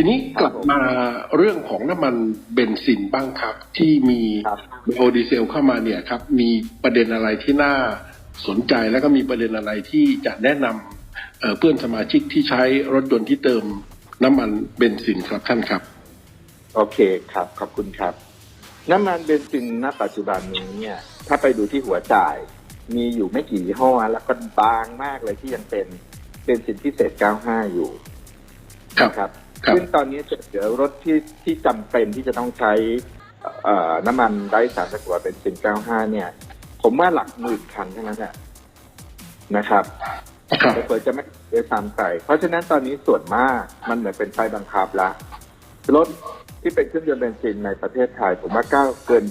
ทีนี้กลับมาเรื่องของน้ำมันเบนซินบ้างครับ ที่มีครับไบโอดีเซลเข้ามาเนี่ยครับ มีประเด็นอะไรที่น่าสนใจแล้วก็มีประเด็นอะไรที่จะแนะนำเอ่อเพื่อนสมาชิกที่ใช้รถยนต์ที่เติมน้ำมันเบนซินครับท่านครับ โอเคครับ ขอบคุณครับ น้ำมันเบนซินณปัจจุบันนี้เนี่ย ถ้าไปดูที่หัวจ่าย มีอยู่ไม่กี่ยี่ห้อแล้วก็บางมากเลยที่ยังเป็นเบนซินพิเศษ 95 อยู่ครับนะครับครับ ซึ่งตอนนี้จะเหลือรถที่ที่จำเป็นที่จะต้องใช้เอ่อน้ำมันไร้สารตะกั่วเบนซิน95 เนี่ย ผมว่าหลักหมื่นคันเท่านั้นแหละนะครับครับเปิดจะไม่เดือซ้ำไปเพราะฉะนั้นตอนนี้ส่วนมากมันเหมือนเป็นไฟบังคับละรถที่เป็นเครื่องยนต์เบนซินในประเทศไทย ผมว่าเก้าเกิน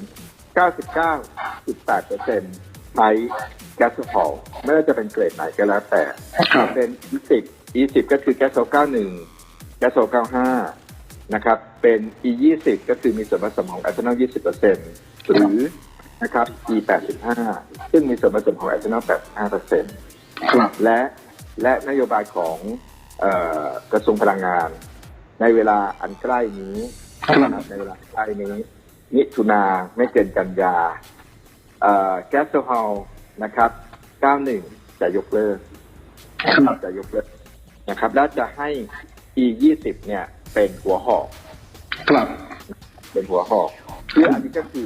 99.8เปอร์เซ็นต์ใช้แก๊สโซฮอลไม่ว่าจะเป็นเกรดไหนก็แล้วแต่ครับเป็น E10 E10 ก็คือแก๊สโซ91 แก๊สโซ95 นะครับ เป็น E20 ก็คือมีส่วนผสมของแอทานอล 20เปอร์เซ็นต์หรือนะครับ E85 ซึ่งมีส่วนผสมของแอทานอล 85เปอร์เซ็นต์ครับและและนโยบายของเออกระทรวงพลังงาน ในเวลาอันใกล้นี้ครับนะครับในเวลาใกล้นี้มิถุนาไม่เกินกันยาเอ่อแก๊สโซฮอลนะครับ 91 จะยกเลิกครับจะยกเลิกนะครับ แล้วจะให้ E 20 เนี่ยเป็นหัวหอกครับเป็นหัวหอกคืออันนี้ก็คือ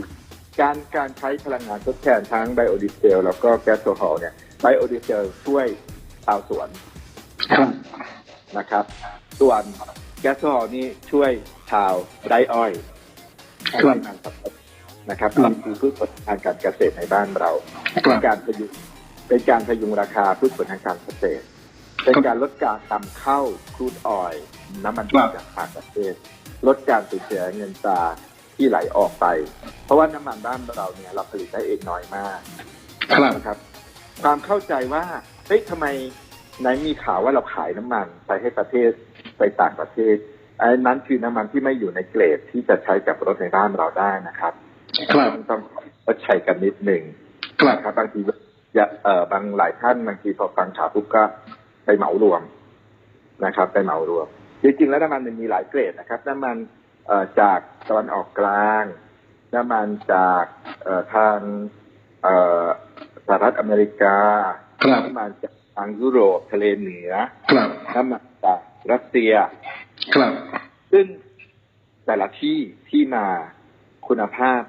การการใช้พลังงานทดแทนทั้งไบโอดีเซลแล้วก็แก๊สโซฮอลเนี่ยไบโอดีเซลช่วยชาวสวนครับนะครับ ส่วนแก๊สโซฮอลนี่ช่วยชาวไร่อ้อยครับงานสับปะรดนะครับครับนี่คือพืชผลทางการเกษตรในบ้านเราคเป็รันบการพยุงเป็นการพยุงราคาพืชผลทางการเกษตร เป็นการลดการนำเข้าครูดออยล์น้ำมันดิบจากต่างประเทศ ลดการสูญเสียเงินตราที่ไหลออกไป เพราะว่าน้ำมันบ้านเราเนี่ยเราผลิตได้เองน้อยมากครับนะครับ ความเข้าใจว่าเฮ้ยทำไมไหนมีข่าวว่าเราขายน้ำมันไปให้ประเทศไปต่างประเทศอันนั้นคือน้ำมันที่ไม่อยู่ในเกรดที่จะใช้กับรถในบ้านเราได้นะครับครับต้องต้องเข้าใจกันนิดหนึ่งครับนะครับบางทีอย่าเอ่อบางหลายท่านบางทีพอฟังข่าวปุ๊บก็ ไปเหมารวมนะครับ ไปเหมารวม จริงๆ แล้วน้ำมันมันมีหลายเกรดนะครับ น้ำมันเอ่อจากตะวันออกกลาง น้ำมันจากเอ่อทางเอ่อสหรัฐอเมริกาครับน้ำมันจากทางยุโรปทะเลเหนือครับน้ำมันจากรัสเซียครับซึ่งแต่ละที่ที่มาคุณภาพ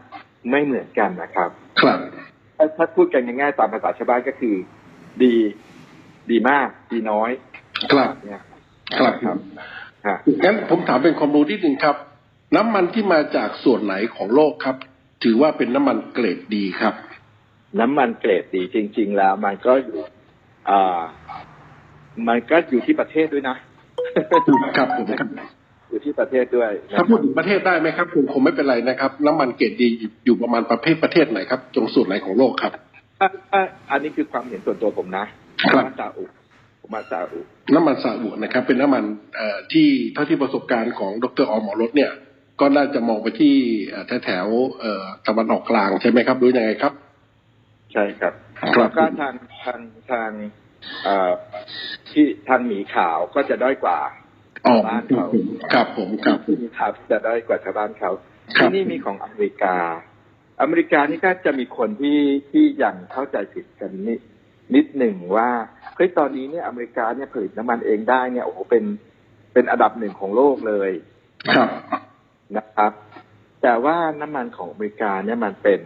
ไม่เหมือนกันนะครับ ครับ ถ้าถ้าพูดกันง่ายๆตามภาษาชาวบ้านก็คือ ดี ดีมากดีน้อยครับเนี่ยครับครับฮะงั้นผมถามเป็นความรู้นิดหนึ่งครับ น้ำมันที่มาจากส่วนไหนของโลกครับ ถือว่าเป็นน้ำมันเกรดดีครับ น้ำมันเกรดดีจริง ๆ แล้ว มันก็อยู่อ่ามันก็อยู่ที่ประเทศด้วยนะครับผมครับอยู่ที่ประเทศด้วยนะคถ้ารับพูดถึงประเทศได้ไหมครับคงคงไม่เป็นไรนะครับ น้ำมันเกรดดีอยู่ประมาณประเภทประเทศไหนครับ ตรงส่วนไหนของโลกครับอะอะอันนี้คือความเห็นส่วนตัวผมนะ ครับมาซาอุผมมาซาอุน้ำมันซาอุนะครับ เป็นน้ำมันเอ่อที่เท่าที่ประสบการณ์ของดรอหมอรถเนี่ย ก็น่าจะมองไปที่เอ่อแถวๆเอ่อตะวันออกกลางใช่ไหมครับหรือยังไงครับ ใช่ครับครัแล้บวก็ทางทางทางเอ่อที่ทางหมีขาวก็จะด้อยกว่าอ๋อบ้านเขาครับผมครับที่มีข่าวที่จะด้อยกว่าชาวบ้านเขาครับที่นี่มีของอเมริกา อเมริกานี่ก็จะมีคนที่ที่ยังเข้าใจผิดกันนิด นิดหนึ่งว่าเฮ้ยตอนนี้เนี่ยอเมริกาเนี่ยผลิตน้ำมันเองได้เนี่ยโอ้โหเป็นเป็นอันดับหนึ่งของโลกเลยครับนะครับ แต่ว่าน้ำมันของอเมริกาเนี่ยมันเป็น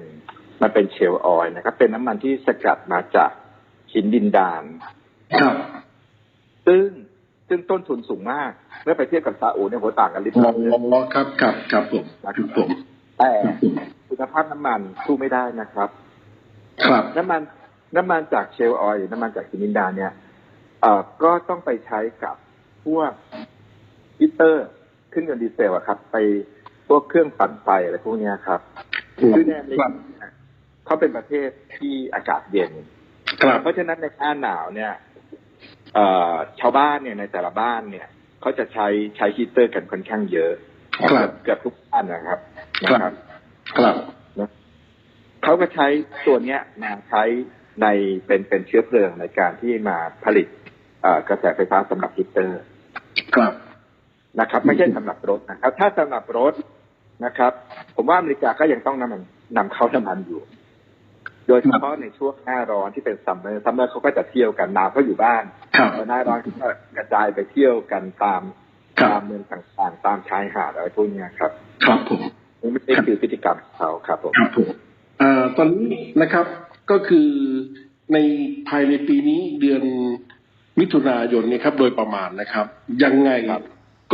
มันเป็นเชลล์ออยล์นะครับ เป็นน้ำมันที่สกัดมาจากหินดินดานครับซึ่งซึ่งต้นทุนสูงมากเมื่อไปเทียบกับซาอุเนี่ยโหต่างกันลิบอ๋ลับเลยอครับครับครับผมครับผมแต่คุณภาพน้ำมันสู้ไม่ได้นะครับ ครับน้ำมัน น้ำมันจากเชลล์ออยล์หรือน้ำมันจากหินดินดานเนี่ยเอ่อก็ต้องไปใช้กับพวกฮีตเตอร์เครื่องยนต์ดีเซลอะครับ ไปพวกเครื่องปั่นไฟอะไรพวกเนี้ยครับคือในอเมริกาเนี่ยเขาเป็นประเทศที่อากาศเย็นครับเพราะฉะนั้นในหน้าหนาวเนี่ยเอ่อชาวบ้านเนี่ยในแต่ละบ้านเนี่ยเขาจะใช้ใช้ฮีตเตอร์กันค่อนข้างเยอะครับเกือบทุกบ้านนะครับครับนะครับ ครับเขาก็ใช้ตัวเนี้ยมาใช้ ในเป็นเป็นเชื้อเพลิงในการที่มาผลิตเอ่อกระแสไฟฟ้าสำหรับฮีตเตอร์ครับนะครับ ไม่ใช่สำหรับรถนะครับ ถ้าสำหรับรถนะครับ ผมว่าอเมริกาก็ยังต้องนำมันนำเข้าน้ำมันอยู่ โดยเฉพาะในช่วงหน้าร้อนที่เป็นซัมเมอร์ซัมเมอร์เขาก็จะเที่ยวกันหนาวเขาอยู่บ้านครับหน้าร้อนก็กระจายไปเที่ยวกันตามครับตามเมืองต่างๆ ตามชายหาดอะไรพวกเนี้ยครับ ครับผมนี่คือพฤติกรรมของเขาครับผมครับผมเอ่อตอนนี้นะครับ ก็คือในภายในปีนี้เดือนมิถุนายนเนี่ยครับ โดยประมาณนะครับ ยังไงครับ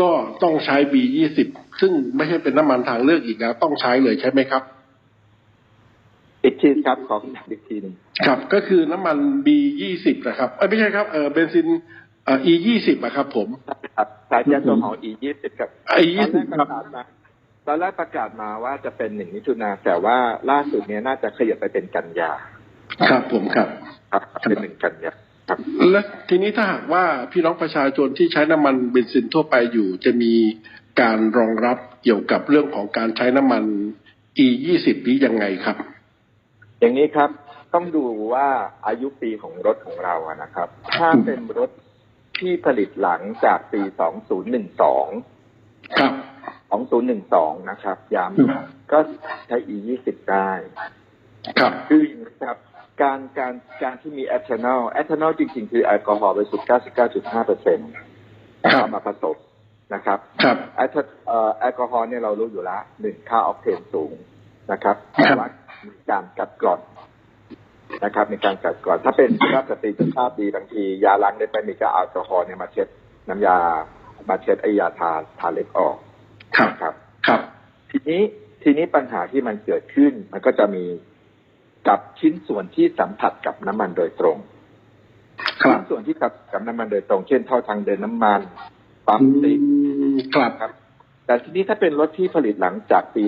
ก็ต้องใช้ B20 ซึ่งไม่ใช่เป็นน้ำมันทางเลือกอีกแล้วต้องใช้เลยใช่ไหมครับอีกทีครับขออีกทีหนึ่งครับ ก็คือน้ำมัน B20 นะครับเอ้ยไม่ใช่ครับเออเบนซินเอ่อ E20 อะครับ ผมครับสายแก๊สโซฮอล์ E20 ครับ E20 ตอนแรกประกาศมาตอนแรกประกาศมาว่าจะเป็นหนึ่งมิถุนาแต่ว่าล่าสุดเนี้ยน่าจะขยับไปเป็นกันยา ครับผมครับครับเป็นหนึ่งกันเนี่ยครับและทีนี้ถ้าหากว่าพี่น้องประชาชนที่ใช้น้ำมันเบนซินทั่วไปอยู่ จะมีการรองรับเกี่ยวกับเรื่องของการใช้น้ำมัน E20 นี้ยังไงครับ อย่างนี้ครับต้องดูว่าอายุปีของรถของเราอะนะครับ ถ้าเป็นรถที่ผลิตหลังจากปี 2012 ครับ 2012 นะครับย้ำก็ใช้ E20 ได้ ครับ คืออย่างนี้ครับ การการการที่มีแอทานอลแอทานอลจริง ๆ คือแอลกอฮอล์บริสุทธิ์99.5เปอร์เซ็นต์ครับเอามาผสมนะครับครับแอลเอ่อแอลกอฮอล์เนี่ยเรารู้อยู่แล้วหนึ่งค่าออกเทนสูงนะครับครับแต่ว่ามีการกัดกร่อนนะครับ มีการกัดกร่อน ถ้าเป็นสุภาพสตรีสุภาพดีบางที ยาล้างเล็บไม่มีก็เอาแอลกอฮอล์เนี่ยมาเช็ดน้ำยามาเช็ดไอยาทาทาเล็บออกครับนะครับ ครับ ทีนี้ทีนี้ปัญหาที่มันเกิดขึ้นมันก็จะมี กับชิ้นส่วนที่สัมผัสกับน้ำมันโดยตรงครัชิ้บนส่วนที่กับกับน้ำมันโดยตรง เช่นท่อทางเดินน้ำมันปั๊มอืติ๊กมครับครับ แต่ทีนี้ถ้าเป็นรถที่ผลิตหลังจากปี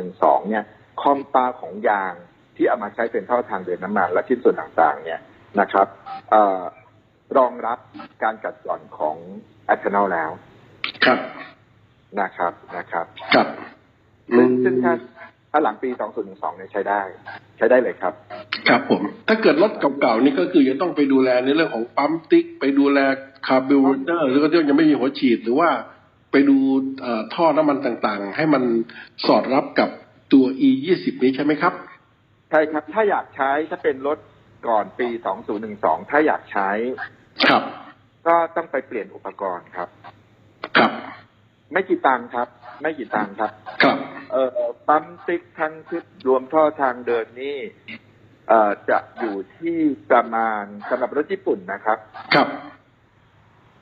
2012 เนี่ยคอมตาของยางที่เอามาใช้เป็นท่อทางเดินน้ำมันและชิ้นส่วนต่างๆ เนี่ยนะครับเอ่อรองรับการกัดกร่อนของแอทานอลแล้ว ครับนะครับนะครับ ครับซึ่งซึ่งถ้า ถ้าหลังปี 2012เนี่ยใช้ได้ ใช้ได้เลยครับ ครับผม ถ้าเกิดรถเก่าๆนี่ก็คือจะต้องไปดูแลในเรื่องของปั๊มติ๊ก ไปดูแลคาร์บูเรเตอร์ หรือก็ที่ยังไม่มีหัวฉีดหรือว่าไปดูเอ่อท่อน้ำมันต่างๆ ให้มันสอดรับกับตัว E20 นี้ใช่ไหมครับ ใช่ครับ ถ้าอยากใช้ถ้าเป็นรถก่อนปี 2012 ถ้าอยากใช้ ครับ ก็ต้องไปเปลี่ยนอุปกรณ์ครับ ครับ ไม่กี่ตังค์ครับ ไม่กี่ตังค์ครับ ครับ เอ่อปั๊มติ๊กทั้งชุดรวมท่อทางเดินนี่เอ่อจะอยู่ที่ประมาณสำหรับรถญี่ปุ่นนะครับครับ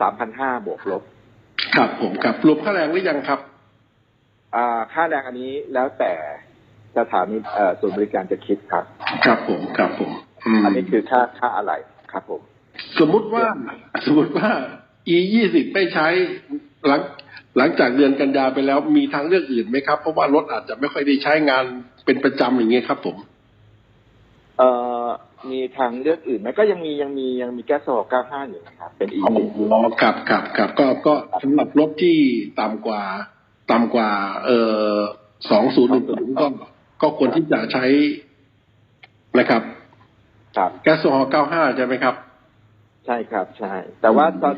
3,500บวกลบ ครับผมครับรวมค่าแรงหรือยังครับ อ่า ค่าแรงอันนี้แล้วแต่สถานีเอ่อศูนย์บริการจะคิดครับ ครับผมครับผมอืมอันนี้คือค่าค่าอะไรครับผม สมมุติว่า สมมติว่า e ยี่สิบไม่ใช้หลัง หลังจากเดือนกันยาไปแล้วมีทางเลือกอื่นไหมครับ เพราะว่ารถอาจจะไม่ค่อยได้ใช้งานเป็นประจำอย่างเงี้ยครับ ผม เอ่อมีทางเลือกอื่นไหมก็ยังมียังมียังมีแก๊สโซฮอล์95อยู่นะครับเป็น e อ๋อครับครับครับก็ก็สำหรับรถที่ต่ำกว่าต่ำกว่า เอ่อสองศูนย์หนึ่งก็ก็ควรที่จะใช้นะครับครับแก๊สโซฮอล์95 ใช่ไหมครับ ใช่ครับ ใช่ แต่ว่าตอน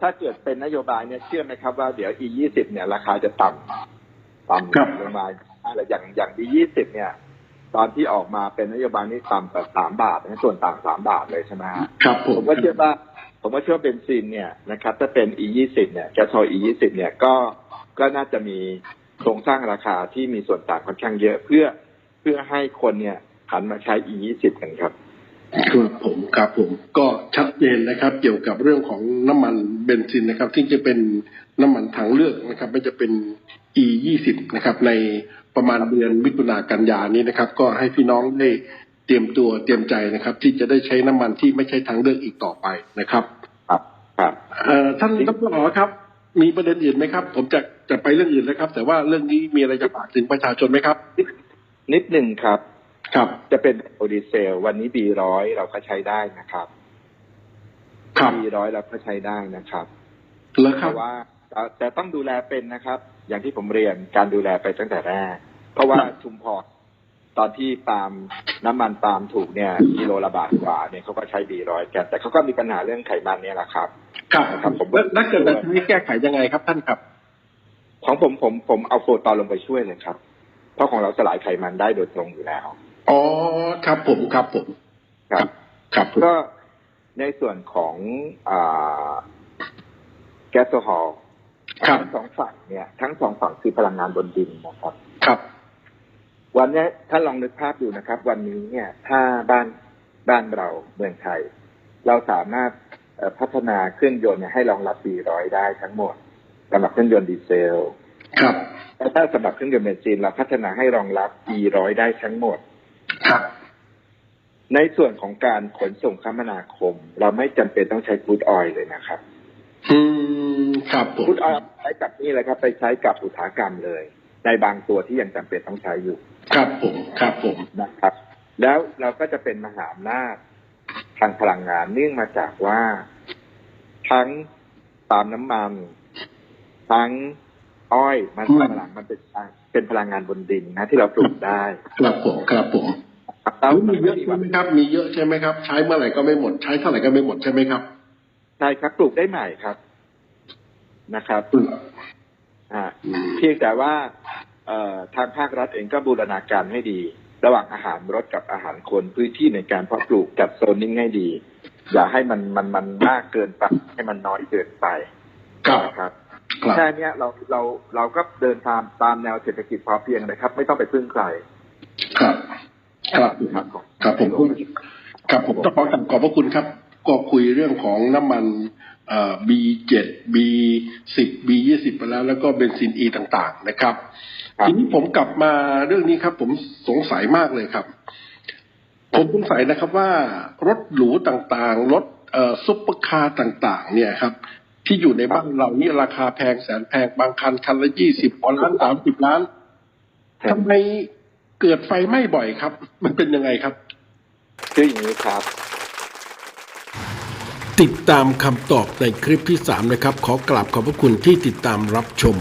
ถ้าเกิดเป็นนโยบายเนี่ยเชื่อไหมครับว่าเดี๋ยว e 20 เนี่ยราคาจะต่ำต่ำครับลงมาอะไรอย่างอย่าง e 20 เนี่ยตอนที่ออกมาเป็นนโยบายนี่ต่ำกว่าสามบาทนะส่วนต่างสามบาทเลยใช่ไหมฮะครับผผมมก็เชื่อว่าผมก็เชื่อว่าเบนซินเนี่ยนะครับถ้าเป็น e 20 เนี่ยแก๊สโซฮอล์ e 20 เนี่ยก็ก็น่าจะมีโครงสร้างราคาที่มีส่วนต่างค่อนข้างเยอะ เพื่อเพื่อให้คนเนี่ยหันมาใช้ e 20 กันครับ ครับผมครับผมก็ชัดเจนนะครับ เกี่ยวกับเรื่องของน้ำมันเบนซินนะครับ ที่จะเป็นน้ำมันทางเลือกนะครับไม่จะเป็น e 2 0นะครับ ในประมาณเดือนมิถุนากันยานี้นะครับ ก็ให้พี่น้องได้เตรียมตัวเตรียมใจนะครับ ที่จะได้ใช้น้ำมันที่ไม่ใช่ทางเลือกอีกต่อไปนะครับ ครับครับเอ่อท่านดรอ๋อครับ มีประเด็นอื่นไหมครับ ผมจะจะไปเรื่องอื่นแล้วครับ แต่ว่าเรื่องนี้มีอะไรจะฝากถึงประชาชนไหมครับ นิดหนึ่งครับ ครับจะเป็นโอดีเซล วันนี้ B100 เราก็ใช้ได้นะครับครับ B100 เราก็ใช้ได้นะครับแล้วครัแต่บว่าแต่แต่ต้องดูแลเป็นนะครับ อย่างที่ผมเรียนการดูแลไปตั้งแต่แรก เพราะว่าครับชุมพรตอนที่ปาล์มน้ำมันปาล์มถูกเนี่ยกิโลละบาทกว่าเนี่ยเขาก็ใช้ B100 กัน แต่เขาก็มีปัญหาเรื่องไขมันเนี่ยแหละครับครับครับ ผมแล้วแล้วเกิดจะใช้แก้ไขยังไงครับท่านครับ ของผมผมผมเอาโฟตอนลงไปช่วยเลยครับ เพราะของเราสลายไขมันได้โดยตรงอยู่แล้ว อ๋อครับผมครับผมครับ ครับผมก็ในส่วนของอ่าแก๊สโซฮอล์ครับทั้งสองฝั่งเนี่ย ทั้งสองฝั่งคือพลังงานบนดินนะครับ ครับ วันนี้ถ้าลองนึกภาพดูนะครับ วันนี้เนี่ย ถ้าบ้านบ้านเราเมืองไทย เราสามารถเอ่อพัฒนาเครื่องยนต์เนี่ยให้รองรับ B100 ได้ทั้งหมดสำหรับเครื่องยนต์ดีเซล ครับ แต่ถ้าสำหรับเครื่องยนต์เบนซินเราพัฒนาให้รองรับ E100 ได้ทั้งหมด ครับ ในส่วนของการขนส่งคมนาคม เราไม่จำเป็นต้องใช้ฟูดออยล์เลยนะครับ อืมครับผมฟูดออยล์ใช้กับนี่เลยครับ ไปใช้กับอุตสาหกรรมเลย ในบางตัวที่ยังจำเป็นต้องใช้อยู่ ครับผมครับผมนะครับ แล้วเราก็จะเป็นมหาอำนาจทางพลังงานเนื่องมาจากว่าทั้งปาล์มน้ำมัน ทั้งอ้อยมันสำปะหลังมันเป็นเป็นพลังงานบนดินนะ ที่เราปลูกได้ ครับผมครับผม แล้วมีเยอะใช่ไหมครับ มีเยอะใช่ไหมครับ ใช้เมื่อไหร่ก็ไม่หมด ใช้เท่าไหร่ก็ไม่หมดใช่ไหมครับ ใช่ครับ ปลูกได้ใหม่ครับ นะครับอ่าอืมเพียงแต่ว่าเอ่อทางภาครัฐเองก็บูรณาการให้ดี ระหว่างอาหารรถกับอาหารคนพื้นที่ในการเพาะปลูกจัดโซนนิ่งให้ดี อย่าให้มันมันมันมากเกินไปให้มันน้อยเกินไปครับนะครับครับแค่เนี้ยเราเราเราก็เดินตามตามแนวเศรษฐกิจพอเพียงนะครับ ไม่ต้องไปพึ่งใครครับ ครับครับครับผมครับผมต้องขอกราบขอบพระคุณครับ ก็คุยเรื่องของน้ำมันเอ่อ B7 B10 B20 ไปแล้ว แล้วก็เบนซิน E ต่างๆ นะครับครับ ทีนี้ผมกลับมาเรื่องนี้ครับ ผมสงสัยมากเลยครับ ผมสงสัยนะครับว่ารถหรูต่างๆ รถเอ่อซุปเปอร์คาร์ต่าง ๆ เนี่ยครับ ที่อยู่ในบ้านเรานี่ราคาแพงแสนแพงบางคันคันละยี่สิบล้านสามสิบล้านทำไม เกิดไฟไหม้บ่อยครับ มันเป็นยังไงครับคืออย่างนี้ครับ ติดตามคำตอบในคลิปที่ 3 นะครับ ขอกราบขอบพระคุณที่ติดตามรับชม